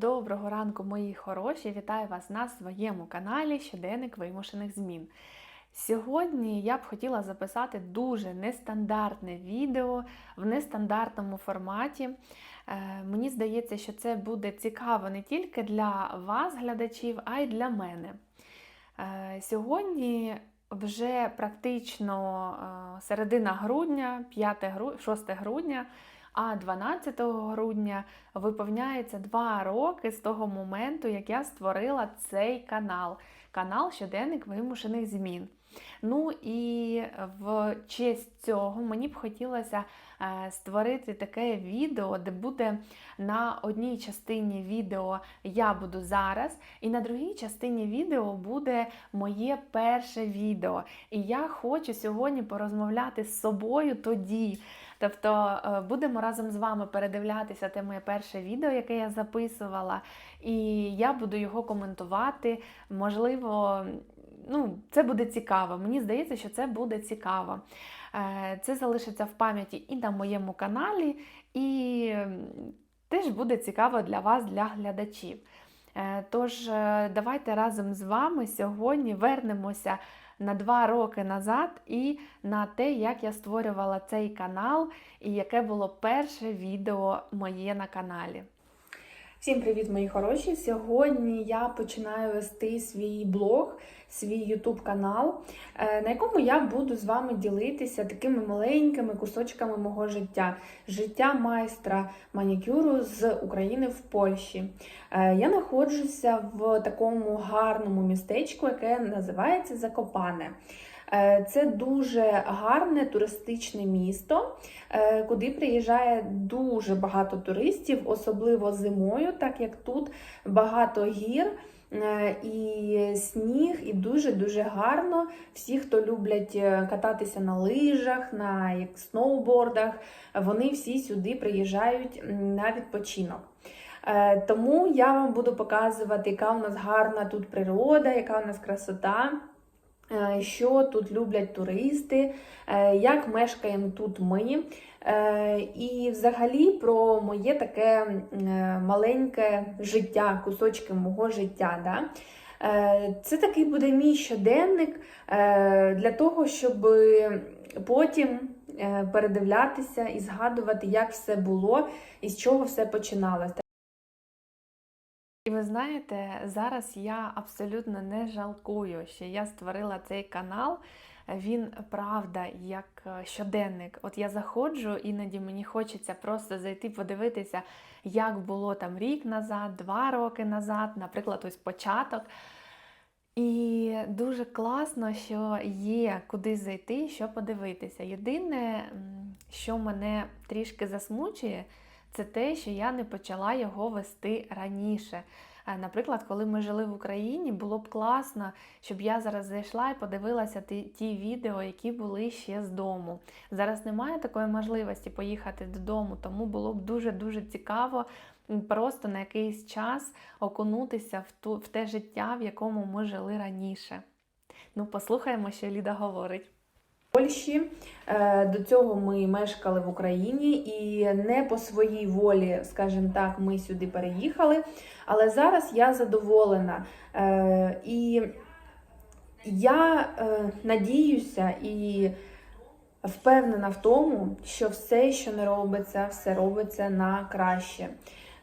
Доброго ранку, мої хороші! Вітаю вас на своєму каналі Щоденник вимушених змін. Сьогодні я б хотіла записати дуже нестандартне відео в нестандартному форматі. Е, Мені здається, що це буде цікаво не тільки для вас, глядачів, а й для мене. Е, Сьогодні вже практично е, середина грудня, 5 гру- 6 грудня. А 12 грудня виповняється два роки з того моменту, як я створила цей канал. Канал Щоденник вимушених змін. Ну і в честь цього мені б хотілося е, створити таке відео, де буде на одній частині відео я буду зараз, і на другій частині відео буде моє перше відео. І я хочу сьогодні порозмовляти з собою тоді. Тобто е, будемо разом з вами передивлятися те моє перше відео, яке я записувала, і я буду його коментувати. Можливо, ну, це буде цікаво. Мені здається, що це буде цікаво. Е, Це залишиться в пам'яті і на моєму каналі, і теж буде цікаво для вас, для глядачів. Е, Тож, давайте разом з вами сьогодні вернемося на два роки назад і на те, як я створювала цей канал, і яке було перше відео моє на каналі. Всім привіт, мої хороші! Сьогодні я починаю вести свій блог, свій YouTube канал, е, на якому я буду з вами ділитися такими маленькими кусочками мого життя, життя майстра манікюру з України в Польщі. Е, Я знаходжуся в такому гарному містечку, яке називається Закопане. Е, Це дуже гарне туристичне місто, е, куди приїжджає дуже багато туристів, особливо зимою, так як тут багато гір. е, І сніг, і дуже-дуже гарно. Всі, хто люблять кататися на лижах, на як, сноубордах, вони всі сюди приїжджають на відпочинок. Тому я вам буду показувати, яка у нас гарна тут природа, яка у нас красота. Е, Що тут люблять туристи, е, як мешкаємо тут ми. Е, І взагалі про моє таке маленьке життя, кусочки мого життя. Да? Це такий буде мій щоденник для того, щоб потім передивлятися і згадувати, як все було і з чого все починалося. Ви знаєте, зараз я абсолютно не жалкую, що я створила цей канал. Він правда як е, щоденник. От я заходжу, іноді мені хочеться просто зайти подивитися, як було там рік назад, два роки назад, наприклад, ось початок. І дуже класно, що є куди зайти, що подивитися. Єдине, що мене трішки засмучує, це те, що я не почала його вести раніше. Е, Наприклад, коли ми жили в Україні, було б класно, щоб я зараз зайшла і подивилася ті, ті відео, які були ще з дому. Зараз немає такої можливості поїхати додому, тому було б дуже-дуже цікаво просто на якийсь час окунутися в, ту, в те життя, в якому ми жили раніше. Ну, послухаємо, що Ліда говорить. Польщі. Е, До цього ми мешкали в Україні і не по своїй волі, скажімо так, ми сюди переїхали. Але зараз я задоволена. Е, І я е, надіюся і впевнена в тому, що все, що не робиться, все робиться на краще.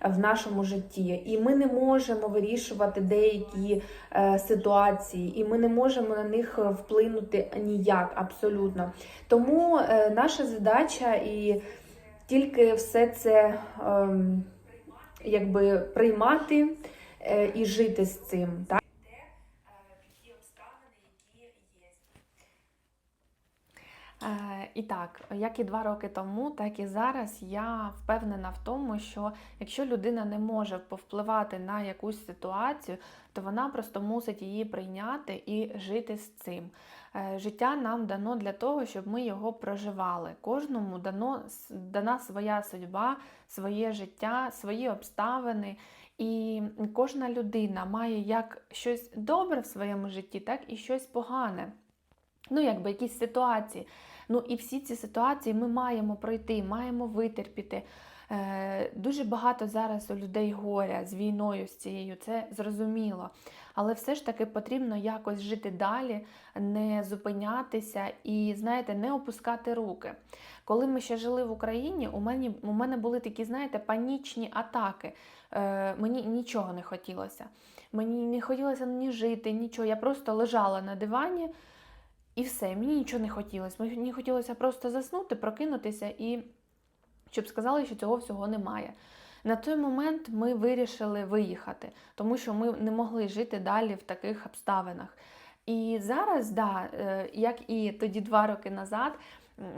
В нашому житті, і ми не можемо вирішувати деякі е, ситуації, і ми не можемо на них вплинути ніяк абсолютно. Тому е, наша задача і тільки все це ем, якби приймати е, і жити з цим. Так? Е, І так, як і два роки тому, так і зараз я впевнена в тому, що якщо людина не може повпливати на якусь ситуацію, то вона просто мусить її прийняти і жити з цим. Е, Життя нам дано для того, щоб ми його проживали. Кожному дано, дана своя судьба, своє життя, свої обставини. І кожна людина має як щось добре в своєму житті, так і щось погане. Ну, якби якісь ситуації. Ну і всі ці ситуації ми маємо пройти, маємо витерпіти. Е, Дуже багато зараз у людей горя з війною з цією, це зрозуміло. Але все ж таки потрібно якось жити далі, не зупинятися і, знаєте, не опускати руки. Коли ми ще жили в Україні, у мене, у мене були такі, знаєте, панічні атаки. Е, Мені нічого не хотілося. Мені не хотілося ні жити, нічого. Я просто лежала на дивані і все. Мені нічого не хотілося. Мені хотілося просто заснути, прокинутися і щоб сказали, що цього всього немає. На той момент ми вирішили виїхати, тому що ми не могли жити далі в таких обставинах. І зараз, да, е, як і тоді два роки назад,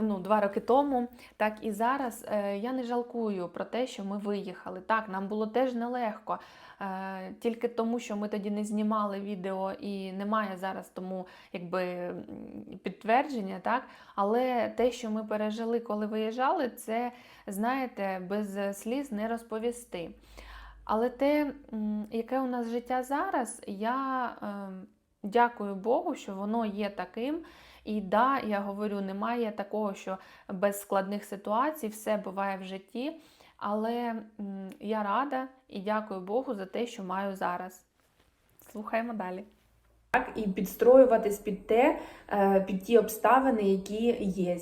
ну, два роки тому, так і зараз е, я не жалкую про те, що ми виїхали. Так, нам було теж нелегко. Е, Тільки тому, що ми тоді не знімали відео і немає зараз тому якби підтвердження, так? Але те, що ми пережили, коли виїжджали, це, знаєте, без сліз не розповісти. Але те, яке у нас життя зараз, я е, дякую Богу, що воно є таким. І да, я говорю, немає такого, що без складних ситуацій все буває в житті. Але я рада і дякую Богу за те, що маю зараз. Слухаємо далі. так, і підстроюватись під те, е, під ті обставини, які є.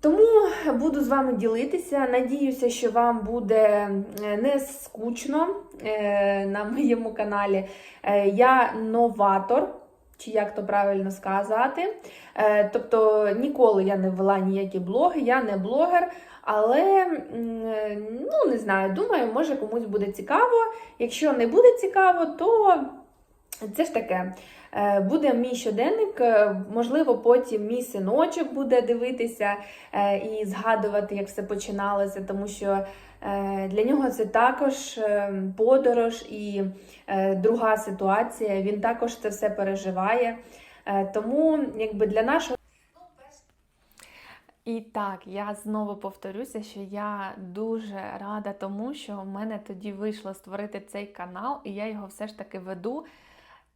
Тому буду з вами ділитися. Надіюся, що вам буде е, не скучно е, на моєму каналі. Я новатор, чи як то правильно сказати. Е, Тобто ніколи я не вела ніякі блоги, я не блогер. Але ну не знаю, думаю, може комусь буде цікаво. Якщо не буде цікаво, то це ж таке. Е, Буде мій щоденник, е, можливо, потім мій синочок буде дивитися е, і згадувати, як все починалося, тому що е, для нього це також е, подорож і е, друга ситуація. Він також це все переживає. Е, Тому, якби для нашого. І так, я знову повторюся, що я дуже рада тому, що в мене тоді вийшло створити цей канал, і я його все ж таки веду.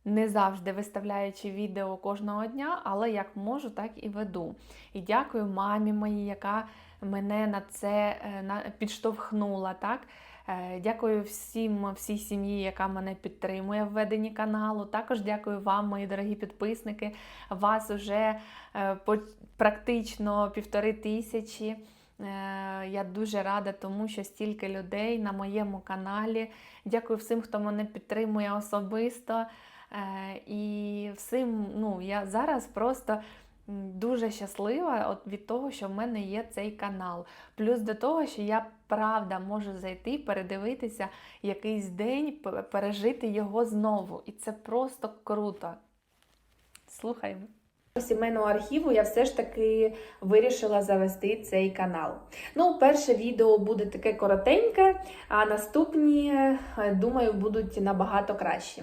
Не завжди виставляючи відео кожного дня, але як можу, так і веду. І дякую мамі моїй, яка мене на це е, підштовхнула. Так? Е, Дякую всім, всій сім'ї, яка мене підтримує в веденні каналу. Також дякую вам, мої дорогі підписники. Вас уже е, практично півтори тисячі. Я дуже рада тому, що стільки людей на моєму каналі. Дякую всім, хто мене підтримує особисто. І всім, ну, я зараз просто дуже щаслива от від того, що в мене є цей канал. Плюс до того, що я правда можу зайти, передивитися якийсь день, пережити його знову. І це просто круто. Слухаємо. сімейного архіву я все ж таки вирішила завести цей канал. Ну, перше відео буде таке коротеньке, а наступні, е, думаю, будуть набагато кращі.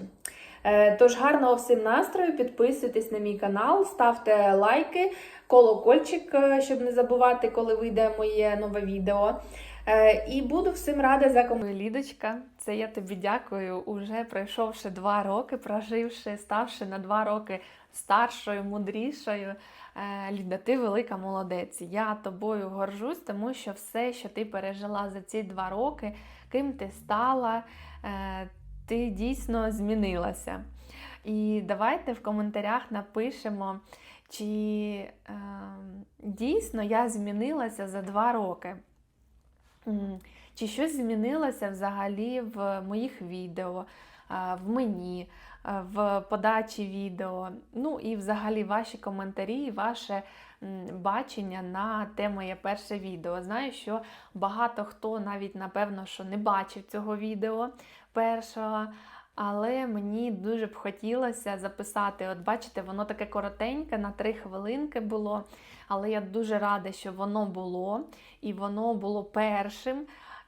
Е, Тож гарного всім настрою, підписуйтесь на мій канал, ставте лайки, колокольчик, е, щоб не забувати, коли вийде моє нове відео. Е, І буду всім рада за. Ой, Лідочка, це я тобі дякую. Уже пройшовши два роки, проживши, ставши на два роки старшою, мудрішою. Ліда, ти велика молодець. Я тобою горжусь, тому що все, що ти пережила за ці два роки, ким ти стала, ти дійсно змінилася. І давайте в коментарях напишемо, чи е, дійсно я змінилася за два роки. Чи щось змінилося взагалі в моїх відео, в мені, в подачі відео? Ну і взагалі ваші коментарі, ваше бачення на те моє перше відео. Знаю, що багато хто навіть напевно що не бачив цього відео першого. Але мені дуже б хотілося записати. От бачите, воно таке коротеньке, на три хвилинки було. Але я дуже рада, що воно було, і воно було першим.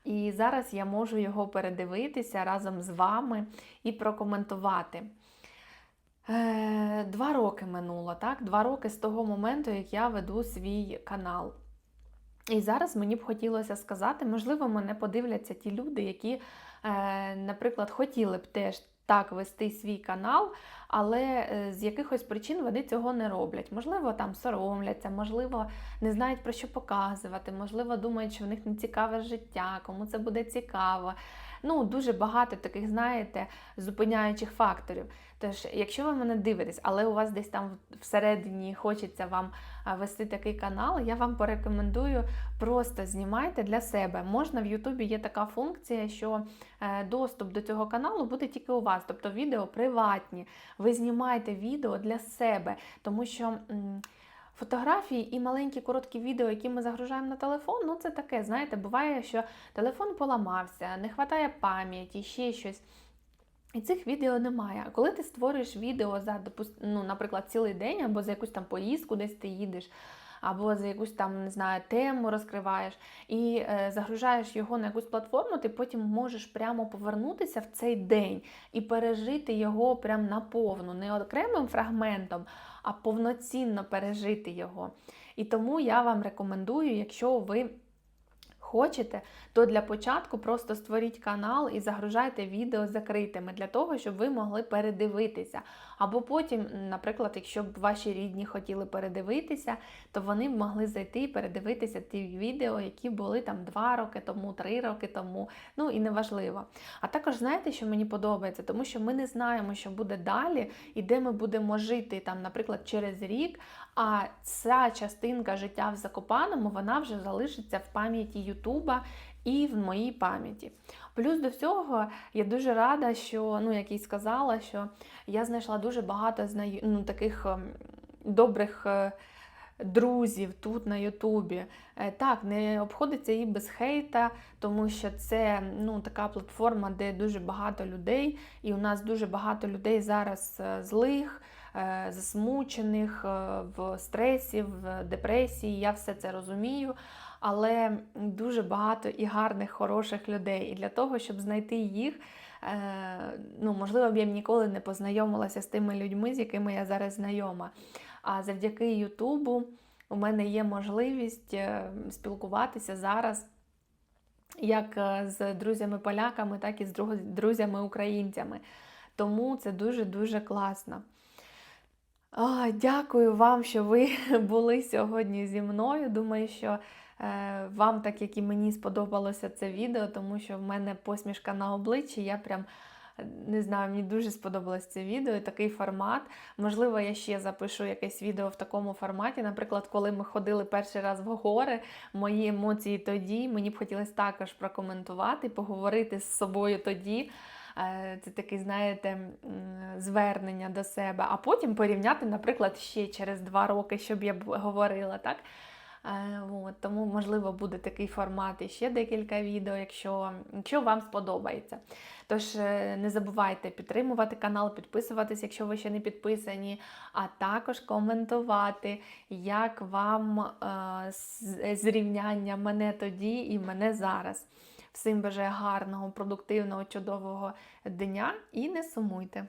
І зараз я можу його передивитися разом з вами і прокоментувати. Е, Два роки минуло, так? Два роки з того моменту, як я веду свій канал. І зараз мені б хотілося сказати, можливо, мене подивляться ті люди, які, е, наприклад, хотіли б теж так вести свій канал, але е, з якихось причин вони цього не роблять. Можливо, там соромляться, можливо, не знають про що показувати, можливо, думають, що в них не цікаве життя, кому це буде цікаво. Ну, дуже багато таких, знаєте, зупиняючих факторів. Тож, якщо ви мене дивитесь, але у вас десь там всередині хочеться вам вести такий канал, я вам порекомендую просто знімайте для себе. Можна в Ютубі є така функція, що е, доступ до цього каналу буде тільки у вас, тобто відео приватні. Ви знімаєте відео для себе, тому що. Фотографії і маленькі короткі відео, які ми загружаємо на телефон, ну це таке, знаєте, буває, що телефон поламався, не вистачає пам'яті, ще щось. І цих відео немає. А коли ти створюєш відео за, ну, наприклад, цілий день, або за якусь там поїздку, десь ти їдеш, або за якусь там, не знаю, тему розкриваєш і е, загружаєш його на якусь платформу, ти потім можеш прямо повернутися в цей день і пережити його прям наповну, не окремим фрагментом, а повноцінно пережити його. І тому я вам рекомендую, якщо ви хочете, то для початку просто створіть канал і загружайте відео закритими для того, щоб ви могли передивитися. Або потім, наприклад, якщо б ваші рідні хотіли передивитися, то вони б могли зайти і передивитися ті відео, які були там 2 роки тому, 3 роки тому. Ну і неважливо. А також знаєте, що мені подобається, тому що ми не знаємо, що буде далі, і де ми будемо жити, там, наприклад, через рік. А ця частинка життя в Закопаному вона вже залишиться в пам'яті Ютуба і в моїй пам'яті. Плюс до всього, я дуже рада, що ну, як і сказала, що я знайшла дуже багато ну, таких ем, добрих. е, Друзів тут на Ютубі. Е, Так, не обходиться і без хейта, тому що це ну, така платформа, де дуже багато людей, і у нас дуже багато людей зараз е, злих, засмучених, в стресі, в депресії. Я все це розумію. Але дуже багато і гарних, хороших людей. І для того, щоб знайти їх, е, ну, можливо, б я ніколи не познайомилася з тими людьми, з якими я зараз знайома. А завдяки Ютубу у мене є можливість е, спілкуватися зараз як е, з друзями-поляками, так і з друзями-українцями. Тому це дуже-дуже класно. А, дякую вам, що ви були сьогодні зі мною. Думаю, що вам, так як і мені, сподобалося це відео, тому що в мене посмішка на обличчі. Я прям е, не знаю, мені дуже сподобалось це відео і такий формат. Можливо, я ще запишу якесь відео в такому форматі. Наприклад, коли ми ходили перший раз в гори, мої емоції тоді, мені б хотілося також прокоментувати, поговорити з собою тоді. Е, Це такий, знаєте, звернення до себе, а потім порівняти, наприклад, ще через два роки, щоб я говорила, так? Е, От, тому, можливо, буде такий формат і ще декілька відео, якщо, якщо вам сподобається. Тож е, не забувайте підтримувати канал, підписуватись, якщо ви ще не підписані, а також коментувати, як вам е, зрівняння мене тоді і мене зараз. Всім бажаю гарного, продуктивного, чудового дня і не сумуйте!